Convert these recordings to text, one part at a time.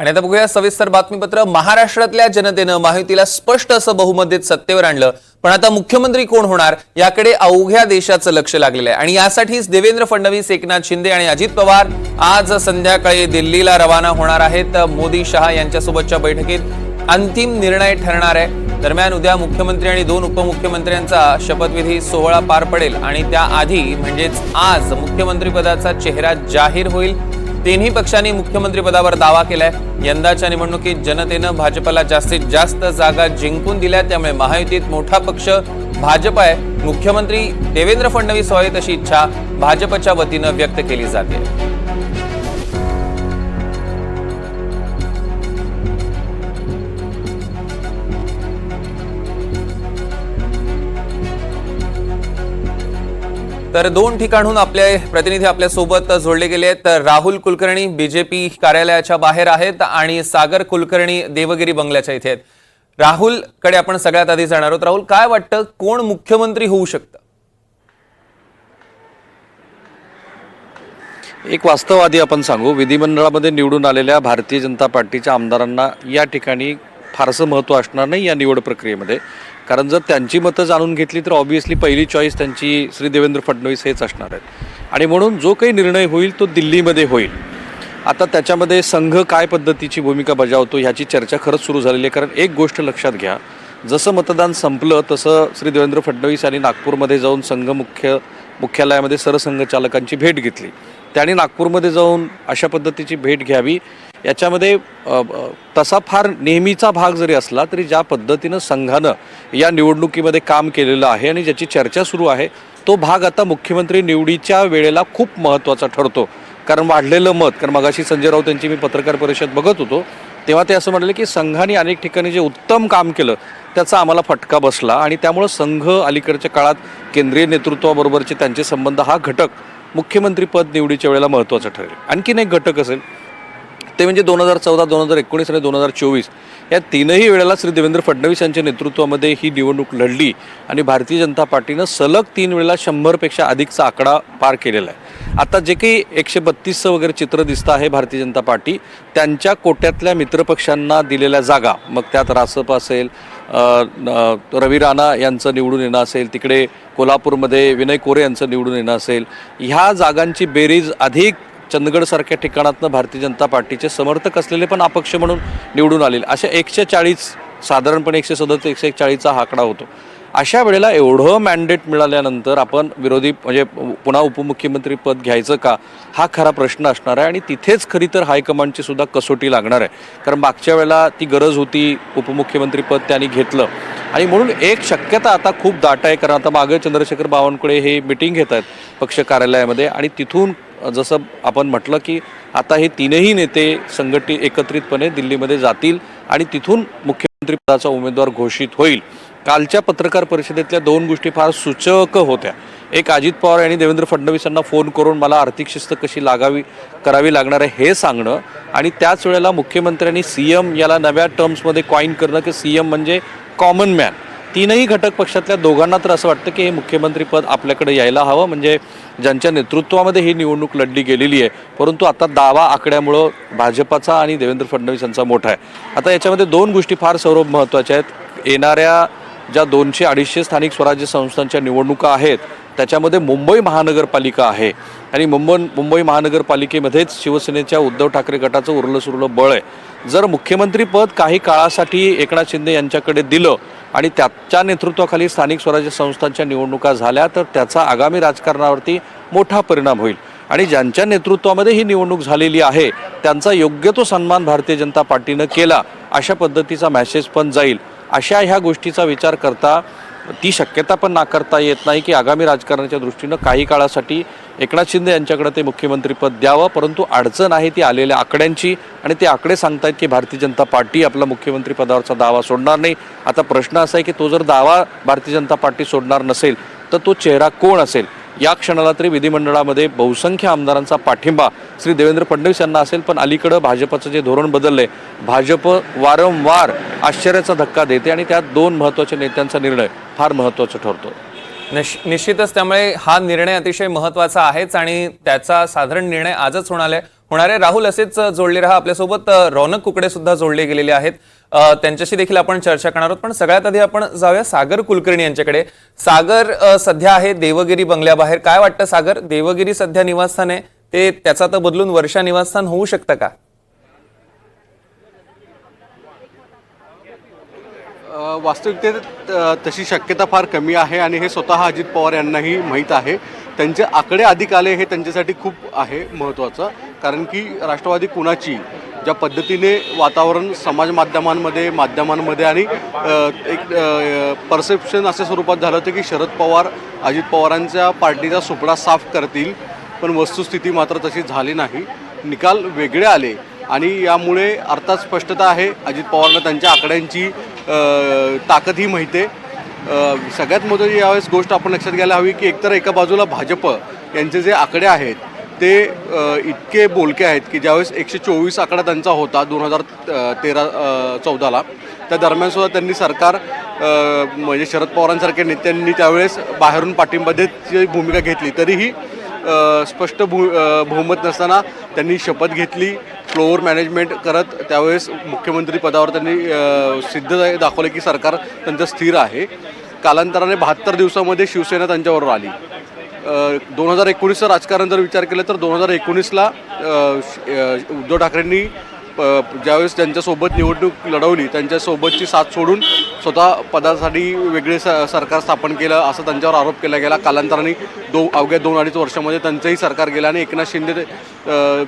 आणि आता बघूया सविस्तर बातमीपत्र. महाराष्ट्रातल्या जनतेनं महायुतीला स्पष्ट असं बहुमत देत सत्तेवर आणलं. पण आता मुख्यमंत्री कोण होणार याकडे अवघ्या देशाचं लक्ष लागलेलं आहे. आणि यासाठीच देवेंद्र फडणवीस एकनाथ शिंदे आणि अजित पवार आज संध्याकाळी दिल्लीला रवाना होणार आहेत. मोदी शहा यांच्यासोबतच्या बैठकीत अंतिम निर्णय ठरणार आहे. दरम्यान उद्या मुख्यमंत्री आणि दोन उपमुख्यमंत्र्यांचा शपथविधी सोहळा पार पडेल. आणि त्याआधी म्हणजेच आज मुख्यमंत्रीपदाचा चेहरा जाहीर होईल. तिन्ही पक्षांनी मुख्यमंत्रीपदावर दावा केलाय. यंदाच्या निवडणुकीत जनतेनं भाजपला जास्तीत जास्त जागा जिंकून दिल्या त्यामुळे महायुतीत मोठा पक्ष भाजप आहे. मुख्यमंत्री देवेंद्र फडणवीस व्हावेत अशी इच्छा भाजपच्या वतीनं व्यक्त केली जाते. तर दोन ठिकाणहून आपले प्रतिनिधी आपल्यासोबत जोडले गेले आहेत. तर राहुल कुलकर्णी बीजेपी कार्यालयाच्या बाहेर आहेत आणि सागर कुलकर्णी देवगिरी बंगल्याच्या इथे आहेत. राहुलकडे आपण सगळ्यात आधी जाणार आहोत. राहुल काय वाटतं? कोण मुख्यमंत्री होऊ शकतं? एक वास्तववादी आपण सांगू. विधिमंडळामध्ये निवडून आलेल्या भारतीय जनता पार्टीच्या आमदारांना या ठिकाणी फारसं महत्त्व असणार नाही या निवड प्रक्रियेमध्ये. कारण जर त्यांची मतं जाणून घेतली तर ऑब्व्हियसली पहिली चॉईस त्यांची श्री देवेंद्र फडणवीस हेच असणार आहेत. आणि म्हणून जो काही निर्णय होईल तो दिल्लीमध्ये होईल. आता त्याच्यामध्ये संघ काय पद्धतीची भूमिका बजावतो ह्याची चर्चा खरंच सुरू झालेली आहे. कारण एक गोष्ट लक्षात घ्या जसं मतदान संपलं तसं श्री देवेंद्र फडणवीस यांनी नागपूरमध्ये जाऊन संघ मुख्य मुख्यालयामध्ये सरसंघचालकांची भेट घेतली. त्यांनी नागपूरमध्ये जाऊन अशा पद्धतीची भेट घ्यावी. याच्यामध्ये तसा फार नेहमीचा भाग जरी असला तरी ज्या पद्धतीनं संघानं या निवडणुकीमध्ये काम केलेलं आहे आणि ज्याची चर्चा सुरू आहे तो भाग आता मुख्यमंत्री निवडीच्या वेळेला खूप महत्त्वाचा ठरतो. कारण वाढलेलं मत कारण मगाशी संजय राऊत यांची मी पत्रकार परिषद बघत होतो तेव्हा ते असं म्हणाले की संघाने अनेक ठिकाणी जे उत्तम काम केलं त्याचा आम्हाला फटका बसला आणि त्यामुळं संघ अलीकडच्या काळात केंद्रीय नेतृत्वाबरोबरचे त्यांचे संबंध हा घटक मुख्यमंत्रीपद निवडीच्या वेळेला महत्त्वाचा ठरेल. आणखीन एक घटक असेल ते म्हणजे दोन हजार चौदा दोन हजार एकोणीस आणि दोन हजार चोवीस या तीनही वेळेला श्री देवेंद्र फडणवीस यांच्या नेतृत्वामध्ये ही निवडणूक लढली आणि भारतीय जनता पार्टीनं सलग तीन वेळेला शंभरपेक्षा अधिकचा आकडा पार केलेला आहे. आता जे काही एकशे बत्तीसचं वगैरे चित्र दिसतं आहे भारतीय जनता पार्टी त्यांच्या कोट्यातल्या मित्रपक्षांना दिलेल्या जागा मग त्यात रासप असेल रवी राणा यांचं निवडून येणं असेल तिकडे कोल्हापूरमध्ये विनय कोरे यांचं निवडून येणं असेल ह्या जागांची बेरीज अधिक चंदगडसारख्या ठिकाणातनं भारतीय जनता पार्टीचे समर्थक असलेले पण अपक्ष म्हणून निवडून आलेले. अशा एकशे चाळीस साधारणपणे एकशे सदतीस एकशे चाळीसचा हा आकडा होतो. अशा वेळेला एवढं मॅन्डेट मिळाल्यानंतर आपण विरोधी म्हणजे पुन्हा उपमुख्यमंत्री पद घ्यायचं का? हा खरा प्रश्न असणार आहे आणि तिथेच खरी तर हायकमांडची सुद्धा कसोटी लागणार आहे. कारण मागच्या वेळेला ती गरज होती उपमुख्यमंत्री पद त्यांनी घेतलं. आणि म्हणून एक शक्यता आता खूप दाट आहे. कारण आता मागे चंद्रशेखर बावनकुळे हे मिटिंग घेत आहेत पक्ष कार्यालयामध्ये आणि तिथून जसं आपण म्हटलं की आता हे तीनही नेते संघटित एकत्रितपणे दिल्लीमध्ये जातील आणि तिथून मुख्यमंत्रीपदाचा उमेदवार घोषित होईल. कालच्या पत्रकार परिषदेतल्या दोन गोष्टी फार सूचक होत्या. एक अजित पवार आणि देवेंद्र फडणवीस यांना फोन करून मला आर्थिक शिस्त कशी लागावी करावी लागणार आहे हे सांगणं आणि त्याच वेळेला मुख्यमंत्र्यांनी सी एम याला नव्या टर्म्समध्ये कॉईन करणं की सी एम म्हणजे कॉमन मॅन तीनही घटक पक्षातल्या दोघांना तर असं वाटतं की हे मुख्यमंत्रीपद आपल्याकडे यायला हवं. म्हणजे ज्यांच्या नेतृत्वामध्ये ही निवडणूक लढली गेलेली आहे. परंतु आता दावा आकड्यामुळं भाजपाचा आणि देवेंद्र फडणवीस यांचा मोठा आहे. आता याच्यामध्ये दोन गोष्टी फार सर्व महत्त्वाच्या आहेत. येणाऱ्या ज्या दोनशे अडीचशे स्थानिक स्वराज्य संस्थांच्या निवडणुका आहेत त्याच्यामध्ये मुंबई महानगरपालिका आहे. आणि मुंबई मुंबई महानगरपालिकेमध्येच शिवसेनेच्या उद्धव ठाकरे गटाचं उरलं सुरलं बळ आहे. जर मुख्यमंत्रीपद काही काळासाठी एकनाथ शिंदे यांच्याकडे दिलं आणि त्याच्या नेतृत्वाखाली स्थानिक स्वराज्य संस्थांच्या निवडणुका झाल्या तर त्याचा आगामी राजकारणावरती मोठा परिणाम होईल. आणि ज्यांच्या नेतृत्वामध्ये ही निवडणूक झालेली आहे त्यांचा योग्य तो सन्मान भारतीय जनता पार्टीनं केला अशा पद्धतीचा मॅसेज पण जाईल. अशा ह्या गोष्टीचा विचार करता ती शक्यता पण नाकारता येत नाही की आगामी राजकारणाच्या दृष्टीनं काही काळासाठी एकनाथ शिंदे यांच्याकडे ते मुख्यमंत्रीपद द्यावं परंतु अडचण आहे ती आलेल्या आकड्यांची आणि ते आकडे सांगतात की भारतीय जनता पार्टी आपला मुख्यमंत्रीपदावरचा दावा सोडणार नाही. आता प्रश्न असा आहे की तो जर दावा भारतीय जनता पार्टी सोडणार नसेल तर तो चेहरा कोण असेल? या क्षणाला तरी विधिमंडळामध्ये बहुसंख्य आमदारांचा पाठिंबा श्री देवेंद्र फडणवीस यांना असेल पण अलीकडं भाजपचं जे धोरण बदललंय भाजप वारंवार आश्चर्याचा धक्का देते आणि त्यात दोन महत्त्वाच्या नेत्यांचा निर्णय फार महत्त्वाचा ठरतो. निश- निश्चितच त्यामुळे हा निर्णय अतिशय महत्त्वाचा आहेच आणि त्याचा साधारण निर्णय आजच होणार आहे. होणारे राहुल असेच जोडले राहा. आपल्यासोबत रौनक कुकडे सुद्धा जोडले गेलेले आहेत. त्यांच्याशी देखील आपण चर्चा करणार आहोत. पण सगळ्यात आधी आपण जाऊया सागर कुलकर्णी यांच्याकडे. सागर सध्या आहे देवगिरी बंगल्याबाहेर. काय वाटतं सागर? देवगिरी सध्या निवासस्थान आहे. ते त्याचा तर बदलून वर्षा निवासस्थान होऊ शकतं का? वास्तविकतेत तशी शक्यता फार कमी आहे आणि हे स्वतः अजित पवार यांनाही माहीत आहे. त्यांचे आकडे अधिक आले हे त्यांच्यासाठी खूप आहे महत्त्वाचं. कारण की राष्ट्रवादी कुणाची? ज्या पद्धतीने वातावरण समाज माध्यमांमध्ये माध्यमांमध्ये आणि एक परसेप्शन अशा स्वरूपात झालं होतं की शरद पवार अजित पवारांच्या पार्टीचा सुपडा साफ करतील पण वस्तुस्थिती मात्र तशी झाली नाही. निकाल वेगळे आले आणि यामुळे अर्थात स्पष्टता आहे अजित पवारला त्यांच्या आकड्यांची ताकद ही माहिती आहे. सगळ्यात महत्त्वाची यावेळेस गोष्ट आपण लक्षात घ्यायला हवी की एकतर एका बाजूला भाजप यांचे जे आकडे आहेत ते इतके बोलके आहेत की ज्यावेळेस एकशे चोवीस आकडा त्यांचा होता दोन हजार तेरा चौदाला त्या दरम्यानसुद्धा त्यांनी सरकार म्हणजे शरद पवारांसारख्या नेत्यांनी त्यावेळेस बाहेरून पाठिंबा देत जी भूमिका घेतली. तरीही स्पष्ट भू बहुमत नसताना त्यांनी शपथ घेतली फ्लोअर मॅनेजमेंट करत त्यावेळेस मुख्यमंत्री पदावर त्यांनी सिद्ध दाखवलं की सरकार त्यांचं स्थिर आहे. कालांतराने बहात्तर दिवसामध्ये शिवसेना त्यांच्याबरोबर आली. दोन हजार एकोणीसचं राजकारण जर विचार केला तर दोन हजार एकोणीसला उद्धव ठाकरेंनी ज्यावेळेस त्यांच्यासोबत निवडणूक लढवली त्यांच्यासोबतची साथ सोडून स्वतः पदासाठी वेगळे स सरकार स्थापन केलं असं त्यांच्यावर आरोप केला गेला. कालांतराने दो अवघ्या दोन अडीच वर्षामध्ये त्यांचंही सरकार गेलं आणि एकनाथ शिंदे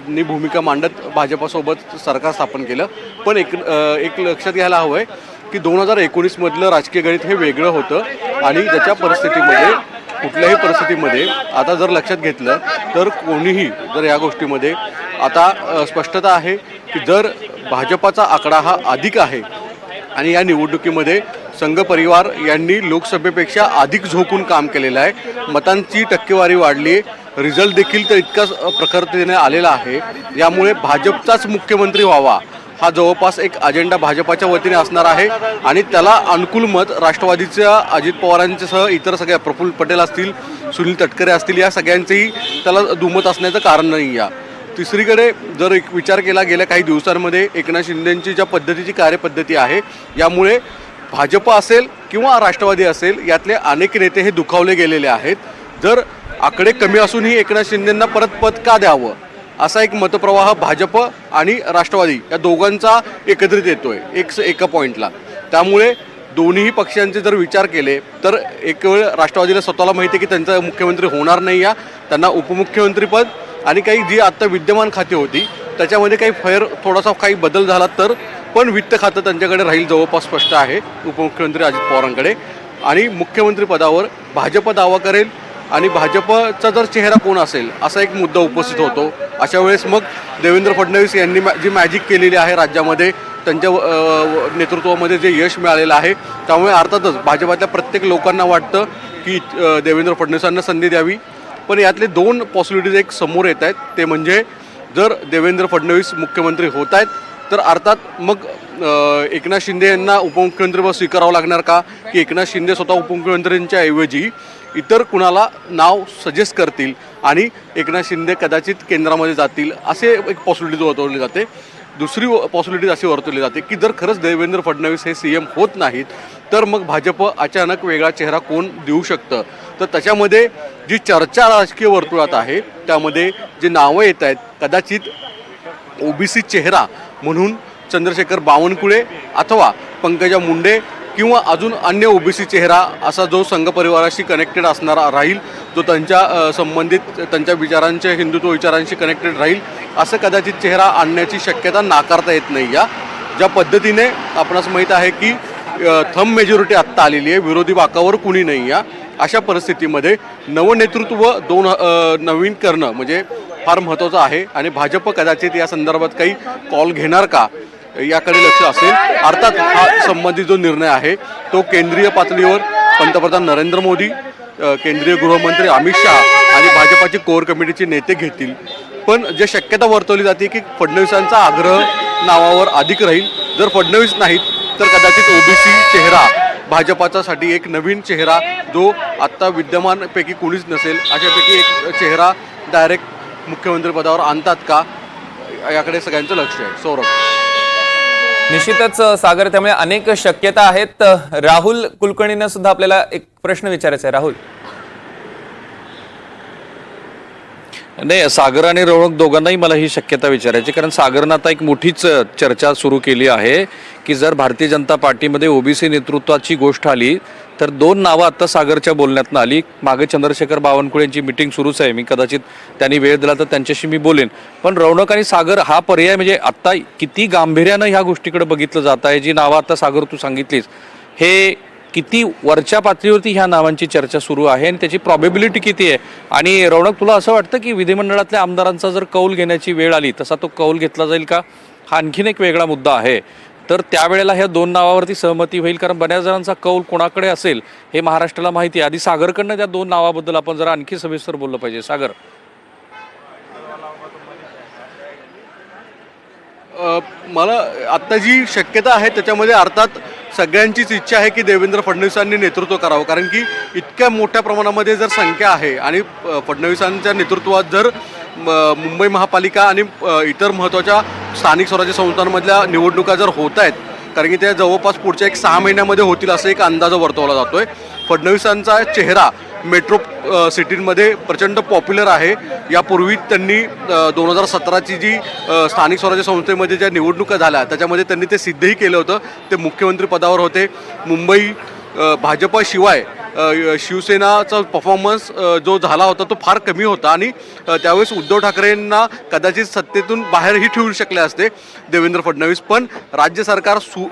नी भूमिका मांडत भाजपासोबत सरकार स्थापन केलं. पण एक एक लक्षात घ्यायला हवं आहे की दोन हजार एकोणीसमधलं राजकीय गणित हे वेगळं होतं आणि त्याच्या परिस्थितीमध्ये कुठल्याही परिस्थितीमध्ये आता जर लक्षात घेतलं तर कोणीही जर या गोष्टीमध्ये आता स्पष्टता आहे की जर भाजपाचा आकडा हा अधिक आहे. आणि या निवडणुकीमध्ये संघ परिवार यांनी लोकसभेपेक्षा अधिक झोकून काम केलेलं आहे. मतांची टक्केवारी वाढली आहे. रिझल्ट देखील तर इतकाच प्रखरतेने आलेला आहे. यामुळे भाजपचाच मुख्यमंत्री व्हावा. हा जवळपास एक अजेंडा भाजपाच्या वतीने असणार आहे. आणि त्याला अनुकूल मत राष्ट्रवादीच्या अजित पवारांच्यासह इतर सगळ्या प्रफुल्ल पटेल असतील सुनील तटकरे असतील या सगळ्यांचंही त्याला दुमत असण्याचं कारण नाही या तिसरीकडे जर एक विचार केला गेल्या काही दिवसांमध्ये एकनाथ शिंदेंची ज्या पद्धतीची कार्यपद्धती आहे यामुळे भाजप असेल किंवा राष्ट्रवादी असेल यातले अनेक नेते हे दुखावले गेलेले आहेत. जर आकडे कमी असूनही एकनाथ शिंदेंना परत पद का द्यावं? असा एक मतप्रवाह भाजप आणि राष्ट्रवादी या दोघांचा एकत्रित येतोय एक एका पॉईंटला त्यामुळे दोन्ही पक्षांचे जर विचार केले तर एक वेळ राष्ट्रवादीला स्वतःला माहिती आहे की त्यांचा मुख्यमंत्री होणार नाही या त्यांना उपमुख्यमंत्रीपद आणि काही जी आत्ता विद्यमान खाती होती त्याच्यामध्ये काही फेर थोडासा काही बदल झाला तर पण वित्त खातं त्यांच्याकडे राहील जवळपास स्पष्ट आहे उपमुख्यमंत्री अजित पवारांकडे. आणि मुख्यमंत्री पदावर भाजप दावा करेल आणि भाजपचा जर चेहरा कोण असेल असा एक मुद्दा उपस्थित होतो. अशा वेळेस मग देवेंद्र फडणवीस यांनी मॅ- जी मॅजिक केलेली आहे राज्यामध्ये त्यांच्या नेतृत्वामध्ये जे यश मिळालेलं आहे त्यामुळे अर्थातच भाजपातल्या प्रत्येक लोकांना वाटतं की देवेंद्र फडणवीसांना संधी द्यावी. पण यातले दोन पॉसिबिलिटीज एक समोर येत आहेत. ते म्हणजे जर देवेंद्र फडणवीस मुख्यमंत्री होत आहेत तर अर्थात मग एकनाथ शिंदे यांना उपमुख्यमंत्रीपद स्वीकारावं लागणार का? की एकनाथ शिंदे स्वतः उपमुख्यमंत्र्यांच्या ऐवजी इतर कुणाला नाव सजेस्ट करतील आणि एकनाथ शिंदे कदाचित केंद्रामध्ये जातील असे एक पॉसिबिलिटी वर्तवली जाते. दुसरी पॉसिबिलिटीज अशी वर्तवली जाते की जर खरंच देवेंद्र फडणवीस हे सी एम होत नाहीत तर मग भाजप अचानक वेगळा चेहरा कोण देऊ शकतं? तर त्याच्यामध्ये जी चर्चा राजकीय वर्तुळात आहे त्यामध्ये जी नावं येत आहेत कदाचित ओबीसी चेहरा म्हणून चंद्रशेखर बावनकुळे अथवा पंकजा मुंडे किंवा अजून अन्य ओबीसी चेहरा असा जो संघ परिवाराशी कनेक्टेड असणारा राहील जो त्यांच्या संबंधित त्यांच्या विचारांच्या हिंदुत्व विचारांशी कनेक्टेड राहील असं कदाचित चेहरा आणण्याची शक्यता नाकारता येत नाही. या ज्या पद्धतीने आपणास माहीत आहे की थम मेजॉरिटी आत्ता आलेली आहे विरोधी बाकावर कुणी नाही. या अशा परिस्थितीमध्ये नवनेतृत्व दोन नवीन करणं म्हणजे फार महत्त्वाचं आहे. आणि भाजप कदाचित या संदर्भात काही कॉल घेणार का याकडे लक्ष असेल. अर्थात हा संबंधित जो निर्णय आहे तो केंद्रीय पातळीवर पंतप्रधान नरेंद्र मोदी केंद्रीय गृहमंत्री अमित शहा आणि भाजपाचे कोर कमिटीचे नेते घेतील. पण जे शक्यता वर्तवली जाते की फडणवीसांचा आग्रह नावावर अधिक राहील. जर फडणवीस नाहीत तर कदाचित ओबीसी चेहरा भाजपाचासाठी एक नवीन चेहरा जो आत्ता विद्यमानपैकी कोणीच नसेल अशापैकी एक चेहरा डायरेक्ट मुख्यमंत्रीपदावर आणतात का? याकडे सगळ्यांचं लक्ष आहे. सौरभ. निश्चितच सागर त्यामुळे अनेक शक्यता आहेत. राहुल कुलकर्णीनं सुद्धा आपल्याला एक प्रश्न विचारायचा आहे. राहुल. नाही सागर आणि रौणक दोघांनाही मला ही शक्यता विचारायची कारण सागरनं आता एक मोठीच चर्चा सुरू केली आहे की जर भारतीय जनता पार्टीमध्ये ओबीसी नेतृत्वाची गोष्ट आली तर दोन नावं आता सागरच्या बोलण्यात आली. मागे चंद्रशेखर बावनकुळे यांची मिटिंग सुरूच आहे मी कदाचित त्यांनी वेळ दिला तर त्यांच्याशी मी बोलेन. पण रौनक आणि सागर हा पर्याय म्हणजे आत्ता किती गांभीर्यानं ह्या गोष्टीकडे बघितलं जात आहे जी नावं आता सागर तू सांगितलीस हे किती वरच्या पातळीवरती ह्या नावांची चर्चा सुरू आहे आणि त्याची प्रॉबेबिलिटी किती आहे? आणि रौनक तुला असं वाटतं की विधिमंडळातल्या आमदारांचा जर कौल घेण्याची वेळ आली तसा तो कौल घेतला जाईल का? हा आणखीन एक वेगळा मुद्दा आहे. तर त्यावेळेला ह्या दोन नावावरती सहमती होईल कारण बऱ्याच जणांचा कौल कोणाकडे असेल हे महाराष्ट्राला माहिती आहे. आधी सागरकडनं त्या दोन नावाबद्दल आपण जरा आणखी सविस्तर बोललं पाहिजे. सागर. मला आत्ता जी शक्यता आहे त्याच्यामध्ये अर्थात सगळ्यांचीच इच्छा आहे की देवेंद्र फडणवीसांनी नेतृत्व करावं. कारण की इतक्या मोठ्या प्रमाणामध्ये जर संख्या आहे आणि फडणवीसांच्या नेतृत्वात जर म, मुंबई महापालिका आणि इतर महत्त्वाच्या स्थानिक स्वराज्य संस्थांमधल्या निवडणुका जर होत आहेत कारण की त्या जवळपास पुढच्या एक सहा महिन्यामध्ये होतील असं एक अंदाज वर्तवला जातोय. फडणवीसांचा चेहरा मेट्रो सिटींमध्ये प्रचंड पॉप्युलर आहे. यापूर्वी त्यांनी दोन हजार सतराची जी स्थानिक स्वराज्य संस्थेमध्ये ज्या निवडणुका झाल्या त्याच्यामध्ये त्यांनी ते सिद्धही केलं होतं. ते मुख्यमंत्री पदावर होते. मुंबई भाजपाशिवाय शिवसेनाचा परफॉर्मन्स जो झाला होता तो फार कमी होता. आणि त्यावेळेस उद्धव ठाकरेंना कदाचित सत्तेतून बाहेरही ठेवू शकले असते देवेंद्र फडणवीस. पण राज्य सरकार सु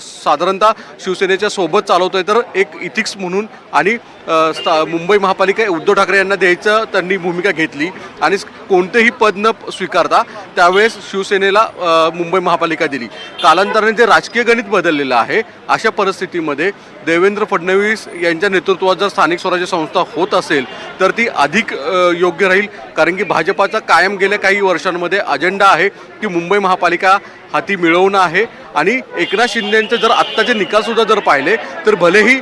साधारणतः शिवसेनेच्या सोबत चालवतोय तर एक इथिक्स म्हणून आणि स्था मुंबई महापालिका उद्धव ठाकरे यांना द्यायचं त्यांनी भूमिका घेतली. आणि कोणतेही पद न स्वीकारता त्यावेळेस शिवसेनेला मुंबई महापालिका दिली. कालांतराने जे राजकीय गणित बदललेलं आहे अशा परिस्थितीमध्ये देवेंद्र फडणवीस यांच्या नेतृत्वात जर स्थानिक स्वराज्य संस्था होत असेल तर ती अधिक योग्य राहील. कारण की भाजपाचा कायम गेल्या काही वर्षांमध्ये अजेंडा आहे की मुंबई महापालिका हाती मिळवणं आहे. आणि एकनाथ शिंदेचे जर आत्ताचे निकालसुद्धा जर पाहिले तर भलेही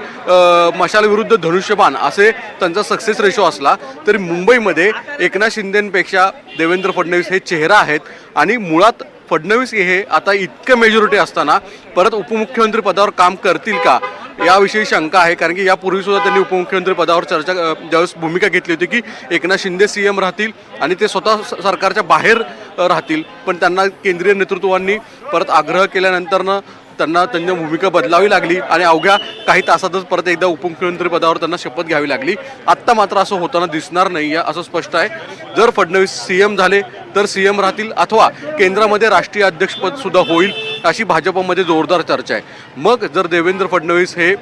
मशालविरुद्ध धनुष्यबाण असे त्यांचा सक्सेस रेशो असला तरी मुंबईमध्ये एकनाथ शिंदेंपेक्षा देवेंद्र फडणवीस हे चेहरा आहेत. आणि मुळात फडणवीस हे आता इतकं मेजॉरिटी असताना परत उपमुख्यमंत्री पदावर काम करतील का? याविषयी शंका आहे कारण की यापूर्वी सुद्धा त्यांनी उपमुख्यमंत्री पदावर चर्चा ज्यावेळेस भूमिका घेतली होती की एकनाथ शिंदे सी एम राहतील आणि ते स्वतः स- सरकारच्या बाहेर राहतील. पण त्यांना केंद्रीय नेतृत्वांनी परत आग्रह केल्यानंतरनं त्यांना त्यांची भूमिका बदलावी लागली आणि अवघ्या काही तासातच परत एकदा उपमुख्यमंत्री पदावर त्यांना शपथ घ्यावी लागली. आत्ता मात्र असं होताना दिसणार नाही आहे असं स्पष्ट आहे. जर फडणवीस सी एम झाले तर सी एम राहतील अथवा केंद्रामध्ये राष्ट्रीय अध्यक्षपद सुद्धा होईल अशी भाजपमध्ये जोरदार चर्चा आहे. मग जर देवेंद्र फडणवीस हे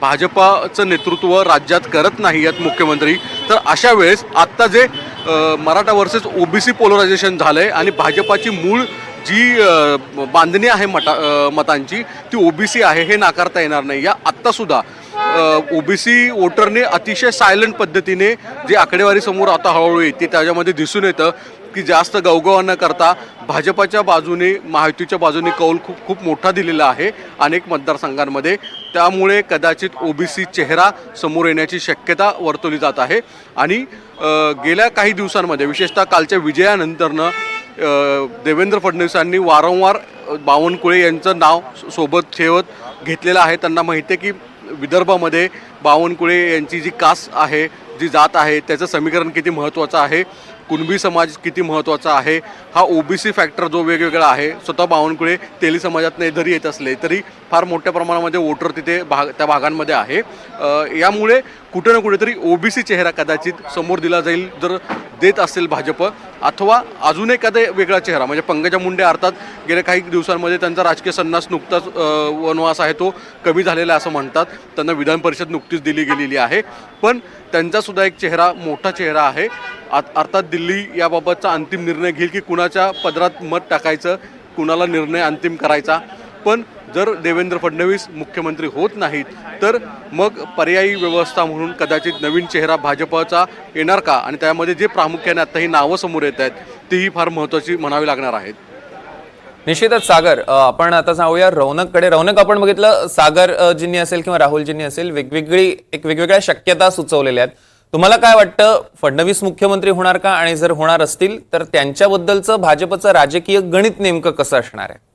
भाजपाचं नेतृत्व राज्यात करत नाही आहेत मुख्यमंत्री तर अशा वेळेस आत्ता जे मराठा वर्सेस ओबीसी पोलरायझेशन झालं आहे आणि भाजपाची मूळ जी बांधणी आहे मटा मतांची ती ओबीसी आहे हे नाकारता येणार नाही. या आत्तासुद्धा ओबीसी वोटरने अतिशय सायलेंट पद्धतीने जे आकडेवारी समोर आता हळूहळू येते त्याच्यामध्ये दिसून येतं की जास्त गवगवा न करता भाजपाच्या बाजूने महायुतीच्या बाजूने कौल खूप खूप मोठा दिलेला आहे अनेक मतदारसंघांमध्ये. त्यामुळे कदाचित ओबीसी चेहरा समोर येण्याची शक्यता वर्तवली जात आहे. आणि गेल्या काही दिवसांमध्ये विशेषतः कालच्या विजयानंतरनं देवेंद्र फडणवीसांनी वारंवार बावनकुळे यांचं नाव सोबत ठेवत घेतलेलं आहे. त्यांना माहिती आहे की विदर्भामध्ये बावनकुळे यांची जी कास आहे जी जात आहे त्याचं समीकरण किती महत्त्वाचं आहे? कुणबी समाज किती महत्त्वाचा आहे? हा ओबीसी फॅक्टर जो वेगवेगळा आहे स्वतः बावनकुळे तेली समाजात जरी येत असले तरी फार मोठ्या प्रमाणामध्ये वोटर तिथे भाग त्या भागांमध्ये आहे. यामुळे कुठे ना कुठेतरी ओबीसी चेहरा कदाचित समोर दिला जाईल जर देत असेल भाजप अथवा अजून एखादा वेगळा चेहरा म्हणजे पंकजा मुंडे अर्थात गेल्या काही दिवसांमध्ये त्यांचा राजकीय संन्यास नुकताच वनवास आहे तो कमी झालेला आहे असं म्हणतात. त्यांना विधान परिषद नुकतीच दिली गेलेली आहे. पण त्यांचासुद्धा एक चेहरा मोठा चेहरा आहे. आत- अर्थात दिल्ली याबाबतचा अंतिम निर्णय घेईल की कुणाच्या पदरात मत टाकायचं कुणाला निर्णय अंतिम करायचा. पण जर देवेंद्र फडणवीस मुख्यमंत्री होत नाहीत तर मग पर्यायी व्यवस्था म्हणून कदाचित नवीन चेहरा भाजपचा येणार का? आणि त्यामध्ये जे प्रामुख्याने आता ही नावं समोर येत आहेत तीही फार महत्त्वाची म्हणावी लागणार आहेत. निश्चितच सागर आपण आता जाऊया रौनककडे. रौनक आपण बघितलं सागर अ, असेल किंवा राहुलजींनी असेल वेगवेगळी एक वेगवेगळ्या शक्यता सुचवलेल्या आहेत. तुम्हाला काय वाटतं फडणवीस मुख्यमंत्री होणार का? आणि जर होणार असतील तर त्यांच्याबद्दलचं भाजपचं राजकीय गणित नेमकं कसं असणार आहे?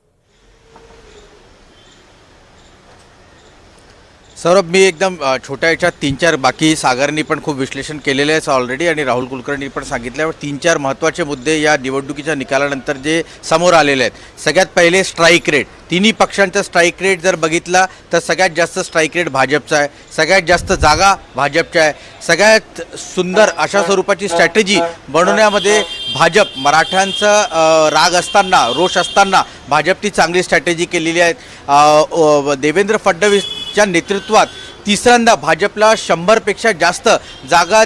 सौरभ मी एकदम छोट्या याच्यात तीन चार बाकी सागरनी पण खूप विश्लेषण केलेलं आहे ऑलरेडी आणि राहुल कुलकर्णी पण सांगितलं. तीन चार महत्त्वाचे मुद्दे या निवडणुकीच्या निकालानंतर जे समोर आलेले आहेत. सगळ्यात पहिले स्ट्राईक रेट तिन्ही पक्षांचा स्ट्राईक रेट जर बघितला तर सगळ्यात जास्त स्ट्राईक रेट भाजपचा आहे. सगळ्यात जास्त जागा भाजपच्या आहे. सगळ्यात सुंदर अशा स्वरूपाची स्ट्रॅटेजी बनवण्यामध्ये भाजप मराठ्यांचा राग असताना रोष असताना भाजपची चांगली स्ट्रॅटेजी केलेली आहे देवेंद्र फडणवीस च्या नेतृत्वात तिसऱ्यांदा भाजपला शंभरपेक्षा जास्त जागा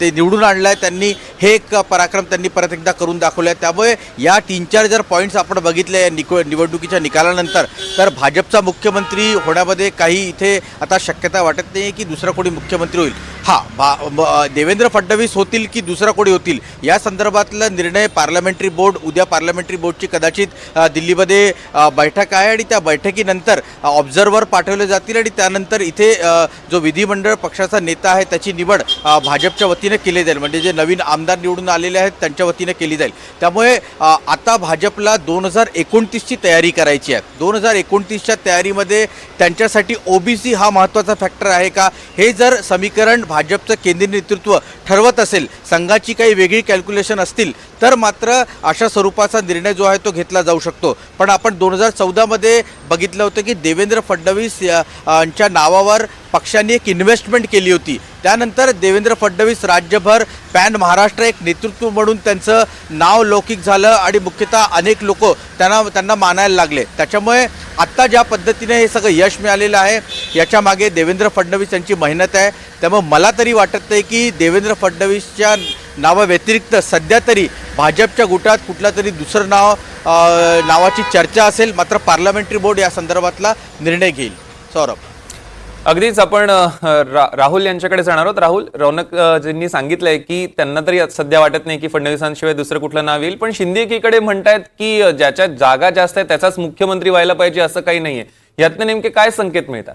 ते निवडून आणलं आहे त्यांनी हे एक पराक्रम त्यांनी परत एकदा करून दाखवलं आहे त्यामुळे या तीन चार जर पॉईंट्स आपण बघितले या निको निवडणुकीच्या निकालानंतर तर भाजपचा मुख्यमंत्री होण्यामध्ये काही इथे आता शक्यता वाटत नाही की दुसरा कोणी मुख्यमंत्री होईल. हां भा देवेंद्र फडणवीस होतील की दुसरा कोणी होतील? या संदर्भातला निर्णय पार्लमेंटरी बोर्ड उद्या पार्लमेंटरी बोर्डची कदाचित दिल्लीमध्ये बैठक आहे आणि त्या बैठकीनंतर ऑब्झर्वर पाठवले जातील आणि त्यानंतर इथे जो विधिमंडळ पक्षाचा नेता आहे त्याची निवड भाजपच्या वतीनं केली जाईल. म्हणजे जे नवीन आमदार निवडून आलेले आहेत त्यांच्या वतीनं केली जाईल. त्यामुळे आता भाजपला दोन हजार एकोणतीसची तयारी करायची आहे. दोन हजार एकोणतीसच्या तयारीमध्ये त्यांच्यासाठी ओबीसी हा महत्त्वाचा फॅक्टर आहे का? हे जर समीकरण भाजपचं केंद्रीय नेतृत्व ठरवत असेल संघाची काही वेगळी कॅल्क्युलेशन असतील तर मात्र अशा स्वरूपाचा निर्णय जो आहे तो घेतला जाऊ शकतो. पण आपण दोन हजार चौदामध्ये बघितलं होतं की देवेंद्र फडणवीस यांच्या नावा गावावर पक्षांनी एक इन्व्हेस्टमेंट केली होती. त्यानंतर देवेंद्र फडणवीस राज्यभर पॅन महाराष्ट्र एक नेतृत्व म्हणून त्यांचं नाव लौकिक झालं आणि मुख्यतः अनेक लोक त्यांना त्यांना मानायला लागले. त्याच्यामुळे आत्ता ज्या पद्धतीने हे सगळं यश मिळालेलं आहे याच्या मागे देवेंद्र फडणवीस यांची मेहनत आहे. त्यामुळे मला तरी वाटत नाही की देवेंद्र फडणवीसच्या नावाव्यतिरिक्त सध्या तरी भाजपच्या गुटात कुठला तरी दुसरं नाव नावाची चर्चा असेल मात्र पार्लमेंटरी बोर्ड या संदर्भातला निर्णय घेईल. सौरभ. अगदीच आपण रा- राहुल यांच्याकडे जाणार आहोत. राहुल रौनक सांगितलंय की त्यांना तरी सध्या वाटत नाही की फडणवीसांशिवाय दुसरं कुठलं नाव येईल. पण शिंदे एकीकडे म्हणतायत की ज्याच्या जागा जास्त आहे त्याचाच मुख्यमंत्री व्हायला पाहिजे असं काही नाहीये. यातनं नेमके काय संकेत मिळतात?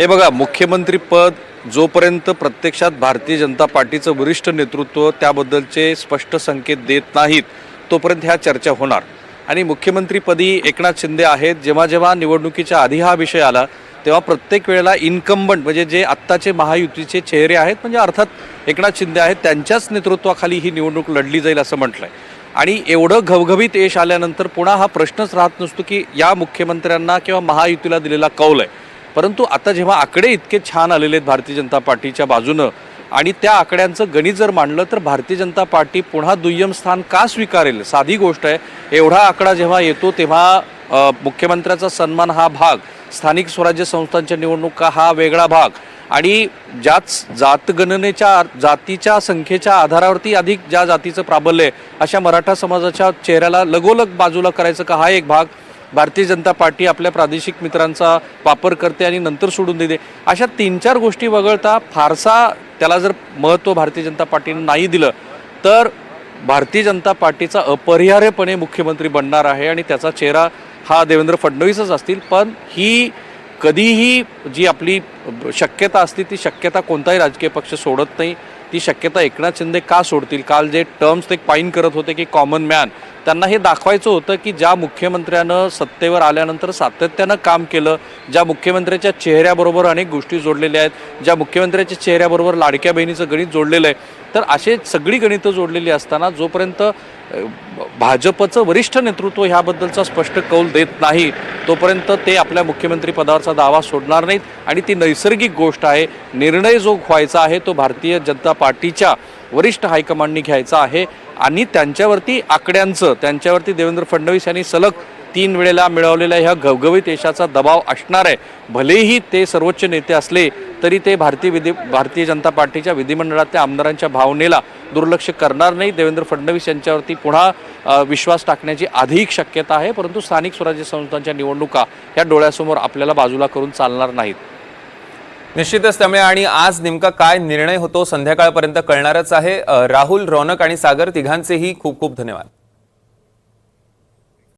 हे बघा मुख्यमंत्री पद जोपर्यंत प्रत्यक्षात भारतीय जनता पार्टीचं वरिष्ठ नेतृत्व त्याबद्दलचे स्पष्ट संकेत देत नाहीत तोपर्यंत ह्या चर्चा होणार. आणि मुख्यमंत्रीपदी एकनाथ शिंदे आहेत. जेव्हा जेव्हा निवडणुकीच्या आधी हा विषय आला तेव्हा प्रत्येक वेळेला इन्कम्बंट म्हणजे जे आत्ताचे महायुतीचे चेहरे आहेत म्हणजे अर्थात एकनाथ शिंदे आहेत त्यांच्याच नेतृत्वाखाली ही निवडणूक लढली जाईल असं म्हटलं आहे आणि एवढं घवघवीत यश आल्यानंतर पुन्हा हा प्रश्नच राहत नसतो की या मुख्यमंत्र्यांना किंवा महायुतीला दिलेला कौल आहे. परंतु आता जेव्हा आकडे इतके छान आलेले आहेत भारतीय जनता पार्टीच्या बाजूनं आणि त्या आकड्यांचं गणित जर मांडलं तर भारतीय जनता पार्टी पुन्हा दुय्यम स्थान का स्वीकारेल? साधी गोष्ट आहे एवढा आकडा जेव्हा येतो तेव्हा मुख्यमंत्र्याचा सन्मान हा भाग स्थानिक स्वराज्य संस्थांच्या निवडणुका हा वेगळा भाग? आणि ज्याच जातगणनेच्या जातीच्या संख्येच्या आधारावरती अधिक ज्या जातीचं प्राबल्य आहे अशा मराठा समाजाच्या चेहऱ्याला लगोलग बाजूला करायचं का हा एक भाग? भारतीय जनता पार्टी आपल्या प्रादेशिक मित्रांचा वापर करते आणि नंतर सोडून देते. अशा तीन चार गोष्टी वगळता फारसा त्याला जर महत्त्व भारतीय जनता पार्टीनं नाही दिलं तर भारतीय जनता पार्टीचा अपरिहार्यपणे मुख्यमंत्री बनणार आहे आणि त्याचा चेहरा हा देवेंद्र फडणवीसच असतील. पण ही कधीही जी आपली शक्यता असते ती शक्यता कोणताही राजकीय पक्ष सोडत नाही. ती शक्यता एकनाथ शिंदे का सोडतील? काल जे टर्म्स ते पाईन करत होते की कॉमन मॅन त्यांना हे दाखवायचं होतं की ज्या मुख्यमंत्र्यानं सत्तेवर आल्यानंतर सातत्यानं काम केलं ज्या मुख्यमंत्र्याच्या चेहऱ्याबरोबर अनेक गोष्टी जोडलेल्या आहेत ज्या मुख्यमंत्र्याच्या चेहऱ्याबरोबर लाडक्या बहिणीचं गणित जोडलेलं आहे तर असे सगळी गणितं जोडलेली असताना जोपर्यंत भाजपचं वरिष्ठ नेतृत्व ह्याबद्दलचा स्पष्ट कौल देत नाही. तोपर्यंत ते आपल्या मुख्यमंत्री पदावरचा दावा सोडणार नाहीत आणि ती नैसर्गिक गोष्ट आहे. निर्णय जो व्हायचा आहे तो भारतीय जनता पार्टीच्या वरिष्ठ हायकमांडनी घ्यायचा आहे आणि त्यांच्यावरती आकड्यांचं त्यांच्यावरती देवेंद्र फडणवीस यांनी सलग तीन वेळेला मिळवलेल्या ह्या घवघवीत यशाचा दबाव असणार आहे. भलेही ते सर्वोच्च नेते असले तरी ते भारतीय विधी भारतीय जनता पार्टीच्या विधिमंडळातल्या आमदारांच्या भावनेला दुर्लक्ष करणार नाही. देवेंद्र फडणवीस यांच्यावरती पुन्हा विश्वास टाकण्याची अधिक शक्यता आहे परंतु स्थानिक स्वराज्य संस्थांच्या निवडणुका ह्या डोळ्यासमोर आपल्याला बाजूला करून चालणार नाहीत. निश्चितच त्यामुळे आणि आज नेमका काय निर्णय होतो संध्याकाळपर्यंत कळणारच आहे. राहुल रौनक आणि सागर तिघांचेही खूप खूप धन्यवाद.